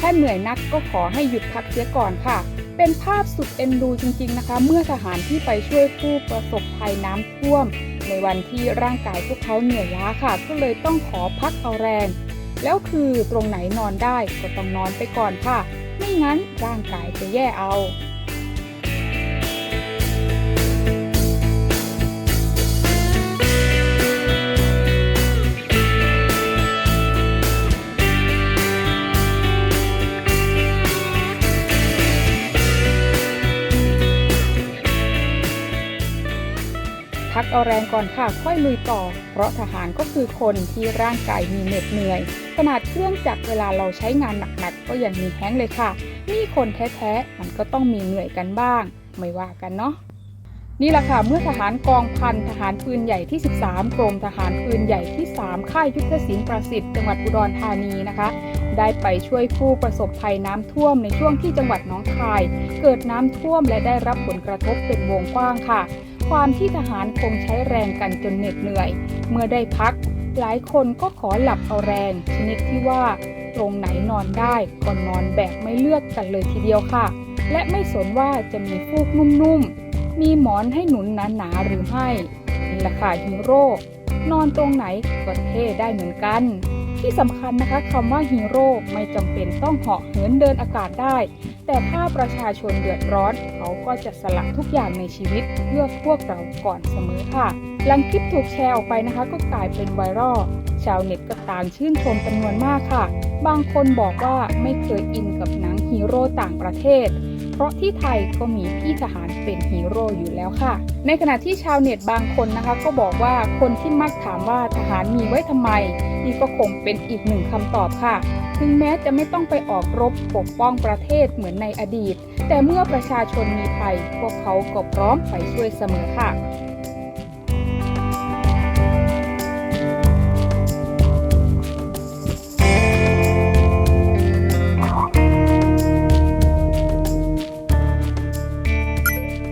ถ้าเหนื่อยนักก็ขอให้หยุดพักเสียก่อนค่ะ เป็นภาพสุดเอ็นดูจริงๆนะคะ เมื่อทหารที่ไปช่วยผู้ประสบภัยน้ำท่วม ในวันที่ร่างกายพวกเขาเหนื่อยล้าค่ะ ก็เลยต้องขอพักเอาแรง แล้วคือตรงไหนนอนได้ก็ต้องนอนไปก่อนค่ะ ไม่งั้นร่างกายจะแย่เอา พักเอาแรงก่อนค่ะค่อยลุยต่อ เพราะทหารก็คือคนที่ร่างกายมีเหน็ดเหนื่อย ขนาดเครื่องจักรเวลาเราใช้งานหนักๆก็ยังมีแห้งเลยค่ะ นี่คนแท้ๆมันก็ต้องมีเหนื่อยกันบ้าง ไม่ว่ากันเนาะนี่แหละค่ะเมื่อทหารกองพันทหารปืนใหญ่ที่ 13 กรมทหารปืนใหญ่ที่ 3 ค่ายยุทธศิลป์ประสิทธิ์จังหวัดอุดรธานีนะคะ ได้ไปช่วยผู้ประสบภัยน้ำท่วมในช่วงที่จังหวัดน้องคาย เกิดน้ำท่วมและได้รับผลกระทบเป็นวงกว้างค่ะ ความที่ทหารคงใช้แรงกันจนเหน็ดเหนื่อย เมื่อได้พัก หลายคนก็ขอหลับเอาแรง ชนิดที่ว่าตรงไหนนอนได้ก็นอนแบบไม่เลือกกันเลยทีเดียวค่ะ และไม่สนว่าจะมีฟูกนุ่มๆ มีหมอนให้หนุนหนาๆหรือไม่นี่แหละค่ะฮีโร่นอนตรงไหนก็เท่ได้เหมือนกัน ที่สำคัญนะคะคำว่าฮีโร่ไม่จำเป็นต้องเหาะเหินเดินอากาศได้ แต่ถ้าประชาชนเดือดร้อน เขาก็จะสละทุกอย่างในชีวิตเพื่อพวกเราก่อนเสมอค่ะ หลังคลิปถูกแชร์ออกไปนะคะ ก็กลายเป็นไวรัลชาวเน็ตก็ต่างชื่นชมจำนวนมากค่ะ บางคนบอกว่าไม่เคยอินกับหนังฮีโร่ต่างประเทศ เพราะที่ไทยก็มีพี่ทหารเป็นฮีโร่อยู่แล้วค่ะ ในขณะที่ชาวเน็ตบางคนนะคะ ก็บอกว่าคนที่มักถามว่าทหารมีไว้ทำไม นี่ก็คงเป็นอีกหนึ่งคำตอบค่ะ ถึงแม้จะไม่ต้องไปออกรบปกป้องประเทศเหมือนในอดีต แต่เมื่อประชาชนมีภัยพวกเขาก็พร้อมไปช่วยเสมอค่ะ